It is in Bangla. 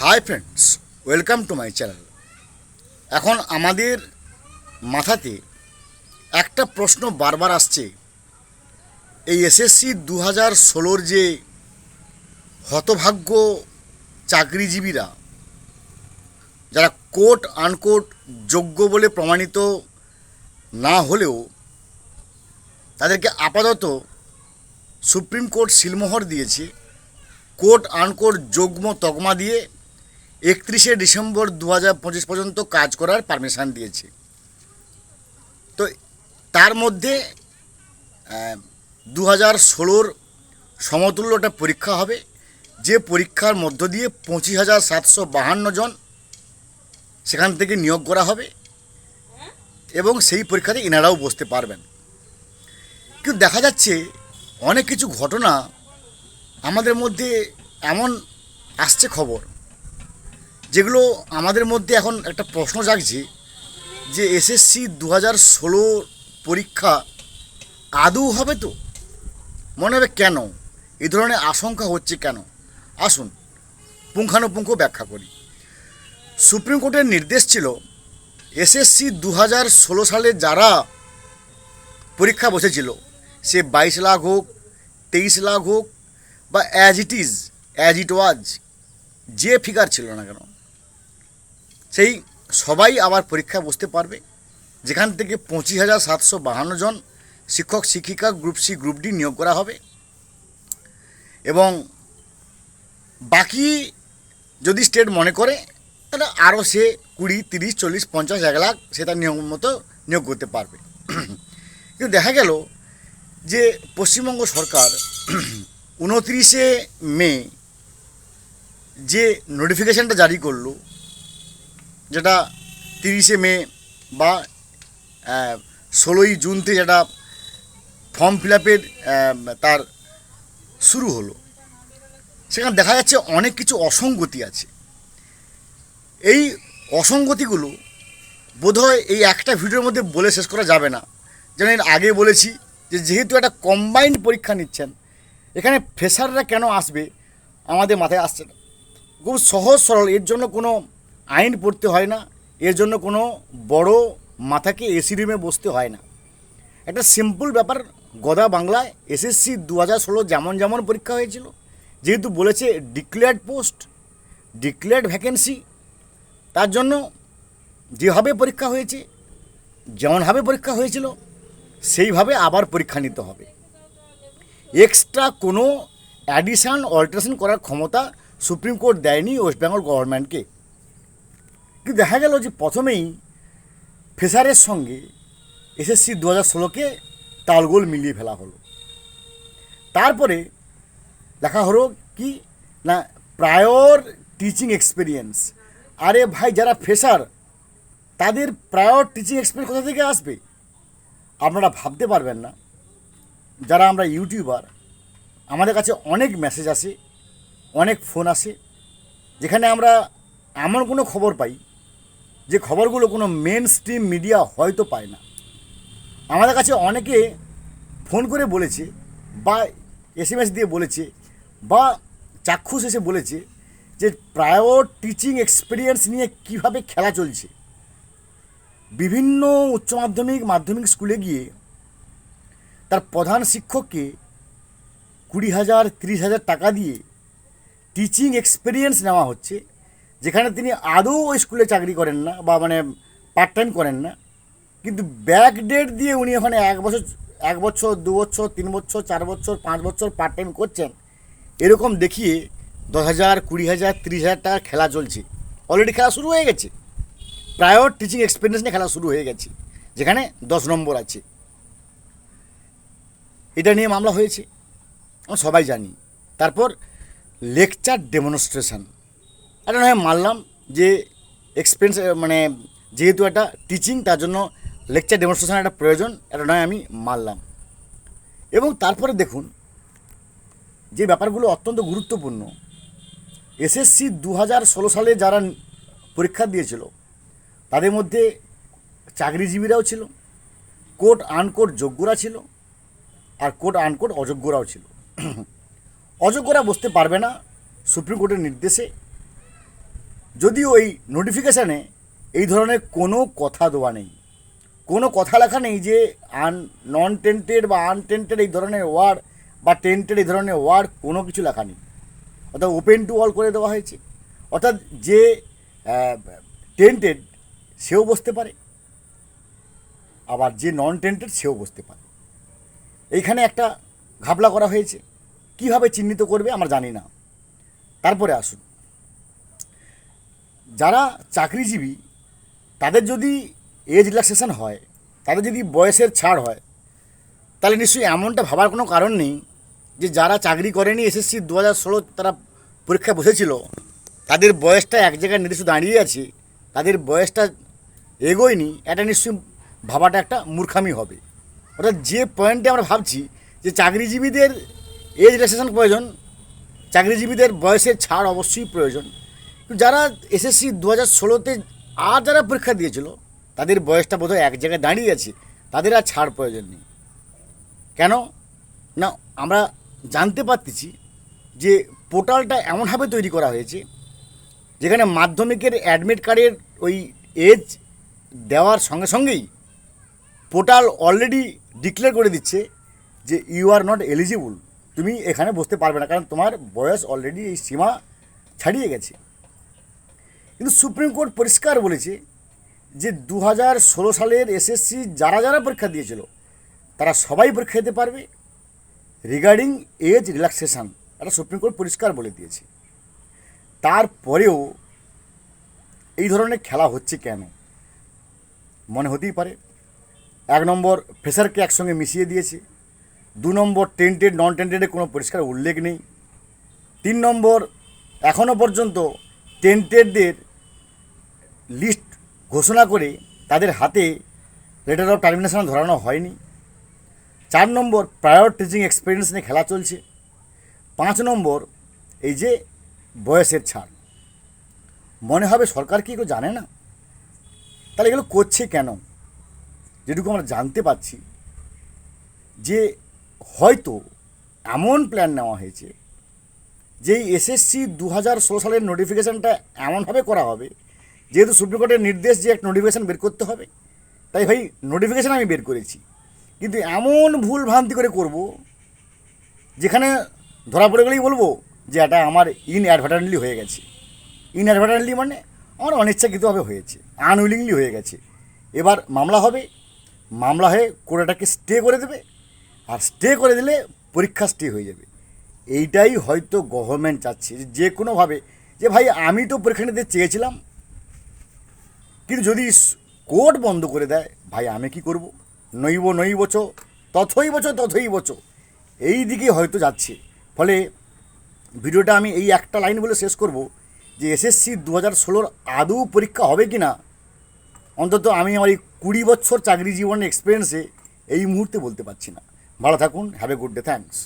Hi friends, welcome to my channel. এখন আমাদের মাথাতে একটা প্রশ্ন বারবার আসছে। এই এসএসসি দু হাজার ষোলোর যে হতভাগ্য চাকরিজীবীরা, যারা কোর্ট আনকোট যোগ্য বলে প্রমাণিত না হলেও তাদেরকে আপাতত সুপ্রিম কোর্ট সিলমোহর দিয়েছে। কোর্ট আনকোট যোগ্য তকমা দিয়ে একত্রিশে ডিসেম্বর দু হাজার পঁচিশ পর্যন্ত কাজ করার পারমিশন দিয়েছে। তো তার মধ্যে দু হাজার ষোলোর সমতুল্য একটা পরীক্ষা হবে। যে পরীক্ষার মধ্য দিয়ে পঁচিশ হাজার সাতশো বাহান্ন জন সেখান থেকে নিয়োগ করা হবে এবং সেই পরীক্ষাতে এনারাও বসতে পারবেন। কিন্তু দেখা যাচ্ছে অনেক কিছু ঘটনা আমাদের মধ্যে এমন আসছে খবর যেগুলো আমাদের মধ্যে এখন একটা প্রশ্ন জাগছে যে এসএসসি দু হাজার ষোলো পরীক্ষা আদৌ হবে তো? মনে হবে কেন? এই ধরনের আশঙ্কা হচ্ছে কেন? আসুন, পুঙ্খানুপুঙ্খ ব্যাখ্যা করি। সুপ্রিম কোর্টের নির্দেশ ছিল এসএসসি দু হাজার ষোলো সালে যারা পরীক্ষা বসেছিল, সে বাইশ লাখ হোক, তেইশ লাখ হোক বা as it is as it was যে ফিগার ছিল না কেন সেই সবাই আবার পরীক্ষা বসতে পারবে। যেখান থেকে পঁচিশ হাজার সাতশো বাহান্ন জন শিক্ষক, শিক্ষিকা, গ্রুপ সি, গ্রুপ ডি নিয়োগ করা হবে। এবং বাকি যদি স্টেট মনে করে, তাহলে আরও সে কুড়ি, তিরিশ, চল্লিশ, পঞ্চাশ, এক লাখ সে তার নিয়ম মতো নিয়োগ করতে পারবে। কিন্তু দেখা গেল যে পশ্চিমবঙ্গ সরকার উনত্রিশে মে যে নোটিফিকেশানটা জারি করল যেটা তিরিশে মে বা ষোলোই জুন থেকে যেটা ফর্ম ফিল আপের তার শুরু হলো। সেখানে দেখা যাচ্ছে অনেক কিছু অসঙ্গতি আছে। এই অসঙ্গতিগুলো বোধহয় এই একটা ভিডিওর মধ্যে বলে শেষ করা যাবে না। যেন আগে বলেছি যে যেহেতু একটা কম্বাইন্ড পরীক্ষা নিচ্ছেন, এখানে ফ্রেশাররা কেন আসবে আমাদের মাথায় আসছে না। খুব সহজ সরল, এর জন্য কোনো আইন পড়তে হয় না, এর জন্য কোনো বড় মাথাকে এসি রুমে বসতে হয় না। একটা সিম্পল ব্যাপার, গদা বাংলায় এসএসসি দু হাজার ষোলো যেমন যেমন পরীক্ষা হয়েছিল, যেহেতু বলেছে ডিক্লেয়ার্ড পোস্ট ডিক্লেয়ার্ড ভ্যাকেন্সি তার জন্য যেভাবে পরীক্ষা হয়েছে যেমনভাবে পরীক্ষা হয়েছিল, সেইভাবে আবার পরীক্ষা নিতে হবে। এক্সট্রা কোনো অ্যাডিশান অল্টারেশন করার ক্ষমতা সুপ্রিম কোর্ট দেয়নি ওয়েস্ট বেঙ্গল গভর্নমেন্টকে কিন্তু দেখা গেল যে প্রথমেই ফেসারের সঙ্গে এসএসসি দু হাজার ষোলোকে তালগোল মিলিয়ে ফেলা হলো। তারপরে লেখা হলো কি, না, প্রায়র টিচিং এক্সপিরিয়েন্স আরে ভাই, যারা ফ্রেশার তাদের প্রায়র টিচিং এক্সপিরিয়েন্স কোথা থেকে আসবে? আপনারা ভাবতে পারবেন না। যারা আমরা ইউটিউবার আমাদের কাছে অনেক মেসেজ আসে, অনেক ফোন আসে, যেখানে আমরা এমন কোনো খবর পাই যে খবরগুলো কোনো মেন স্ট্রিম মিডিয়া হয়তো পায় না। আমাদের কাছে অনেকে ফোন করে বলেছে বা এস এম এস দিয়ে বলেছে বা চাক্ষুষ এসে বলেছে যে প্রায়র টিচিং এক্সপিরিয়েন্স নিয়ে কীভাবে খেলা চলছে। বিভিন্ন উচ্চ মাধ্যমিক মাধ্যমিক স্কুলে গিয়ে তার প্রধান শিক্ষককে কুড়ি হাজার, তিরিশ হাজার টাকা দিয়ে টিচিং এক্সপিরিয়েন্স নেওয়া হচ্ছে। যেখানে তিনি আদৌ ওই স্কুলে চাকরি করেন না বা মানে পার্ট টাইম করেন না, কিন্তু ব্যাক ডেট দিয়ে উনি ওখানে এক বছর এক বছর, দু বছর, তিন বছর, চার বছর, পাঁচ বছর পার্ট টাইম করছেন, এরকম দেখিয়ে দশ হাজার, কুড়ি হাজার, তিরিশ হাজার টাকার খেলা চলছে। অলরেডি খেলা শুরু হয়ে গেছে। প্রায়র টিচিং এক্সপিরিয়েন্স নিয়ে খেলা শুরু হয়ে গেছে। যেখানে দশ নম্বর আছে। এটা নিয়ে মামলা হয়েছে। আমরা সবাই জানি। তারপর লেকচার ডেমনস্ট্রেশন এটা নয় মানলাম যে এক্সপিরিয়েন্স মানে যেহেতু একটা টিচিং তার জন্য লেকচার ডেমনস্ট্রেশন একটা প্রয়োজন, এটা নয় আমি মানলাম। এবং তারপরে দেখুন, যে ব্যাপারগুলো অত্যন্ত গুরুত্বপূর্ণ। এসএসসি দু হাজার ষোলো সালে যারা পরীক্ষা দিয়েছিল, তাদের মধ্যে চাকরিজীবীরাও ছিল কোর্ট আনকোর্ট যোগ্যরা ছিল, আর কোর্ট আনকোর্ট অযোগ্যরাও ছিল। অযোগ্যরা বসতে পারবে না সুপ্রিম কোর্টের নির্দেশে যদিও এই নোটিফিকেশানে এই ধরনের কোনো কথা দেওয়া নেই। কোনো কথা লেখা নেই যে আন নন টেন্টেড বা আনটেন্টেড এই ধরনের ওয়ার্ড বা টেন্টেড এই ধরনের ওয়ার্ড কোনো কিছু লেখা নেই। অর্থাৎ ওপেন টু অল করে দেওয়া হয়েছে। অর্থাৎ যে টেন্টেড সেও বসতে পারে। আবার যে নন টেন্টেড সেও বসতে পারে। এইখানে একটা ঘাবলা করা হয়েছে। কীভাবে চিহ্নিত করবে আমরা জানি না। তারপরে আসুন। যারা চাকরিজীবী, তাদের যদি এজ রিল্যাক্সেশন হয়, তাদের যদি বয়সের ছাড় হয়, তাহলে নিশ্চয়ই এমনটা ভাবার কোনো কারণ নেই যে যারা চাকরি করেনি, এসএসসি দু হাজার ষোলো তারা পরীক্ষায় বসেছিল, তাদের বয়সটা এক জায়গায় নির্দিষ্ট দাঁড়িয়ে আছে, তাদের বয়সটা এগোয়নি, এটা নিশ্চয়ই ভাবাটা একটা মূর্খামি হবে। অর্থাৎ যে পয়েন্টে আমরা ভাবছি যে চাকরিজীবীদের এজ রিল্যাক্সেশন প্রয়োজন, চাকরিজীবীদের বয়সের ছাড় অবশ্যই প্রয়োজন যারা এসএসসি দু হাজার ষোলোতে আর যারা পরীক্ষা দিয়েছিল, তাদের বয়সটা বোধহয় এক জায়গায় দাঁড়িয়ে আছে, তাদের আর ছাড় প্রয়োজন নেই। কেন? না, আমরা জানতে পারতেছি যে পোর্টালটা এমনভাবে তৈরি করা হয়েছে, যেখানে মাধ্যমিকের অ্যাডমিট কার্ডের ওই এজ দেওয়ার সঙ্গে সঙ্গেই পোর্টাল অলরেডি ডিক্লেয়ার করে দিচ্ছে যে ইউ আর নট এলিজিবল তুমি এখানে বসতে পারবে না, কারণ তোমার বয়স অলরেডি এই সীমা ছাড়িয়ে গেছে। কিন্তু সুপ্রিম কোর্ট পরিষ্কার বলেছে যে দু হাজার ষোলো সালের এসএসসি যারা যারা পরীক্ষা দিয়েছিল, তারা সবাই পরীক্ষা দিতে পারবে। রিগার্ডিং এজ রিল্যাক্সেশন এটা সুপ্রিম কোর্ট পরিষ্কার বলে দিয়েছে। তারপরেও এই ধরনের খেলা হচ্ছে কেন? মনে হতেই পারে। এক নম্বর ফ্রেশারকে একসঙ্গে মিশিয়ে দিয়েছে। দু নম্বর টেন্টেড নন টেন্টেডের কোনো পরিষ্কার উল্লেখ নেই। তিন নম্বর এখনও পর্যন্ত টেন্টেডদের লিস্ট ঘোষণা করে তাদের হাতে লেটার অফ টার্মিনেশন ধরানো হয়নি। চার নম্বর প্রায়র টিচিং এক্সপিরিয়েন্স নিয়ে খেলা চলছে। পাঁচ নম্বর এই যে বয়সের ছাড়। মনে হবে সরকার কি এগুলো জানে না? তাহলে এগুলো করছে কেন? যেটুকু আমরা জানতে পারছি যে হয়তো এমন প্ল্যান নেওয়া হয়েছে যে এসএসসি দু হাজার ষোলো সালের নোটিফিকেশানটা এমনভাবে করা হবে যেহেতু সুপ্রিম কোর্টের নির্দেশ যে একটা নোটিফিকেশান বের করতে হবে, তাই ভাই নোটিফিকেশান আমি বের করেছি। কিন্তু এমন ভুল ভ্রান্তি করে করব, যেখানে ধরা পড়ে গেলেই বলব যে এটা আমার ইন অ্যাডভার্টাইজলি হয়ে গেছে। ইন অ্যাডভার্টাইজলি মানে আমার অনিচ্ছাকৃতভাবে হয়েছে আনউইলিংলি হয়ে গেছে। এবার মামলা হবে, মামলা হয়ে কোর্টাটাকে স্টে করে দেবে, আর স্টে করে দিলে পরীক্ষা স্টে হয়ে যাবে। এইটাই হয়তো গভর্নমেন্ট চাচ্ছে যে কোনোভাবে যে ভাই আমি তো পরীক্ষা নিতে চেয়েছিলাম কিন্তু যদি কোর্ট বন্ধ করে দেয়, ভাই, আমি কি করব? নইব নইব চো তথই বছো তথই বছো এই দিকে হয়তো যাচ্ছে। ফলে ভিডিওটা আমি এই একটা লাইন বলে শেষ করব যে এসএসসি দু হাজার ষোলোর আদৌ পরীক্ষা হবে কি না? অন্তত আমি আমার এই কুড়ি বছর চাকরি জীবনের এক্সপিরিয়েন্সে এই মুহূর্তে বলতে পারছি না। ভালো থাকুন have a good day thanks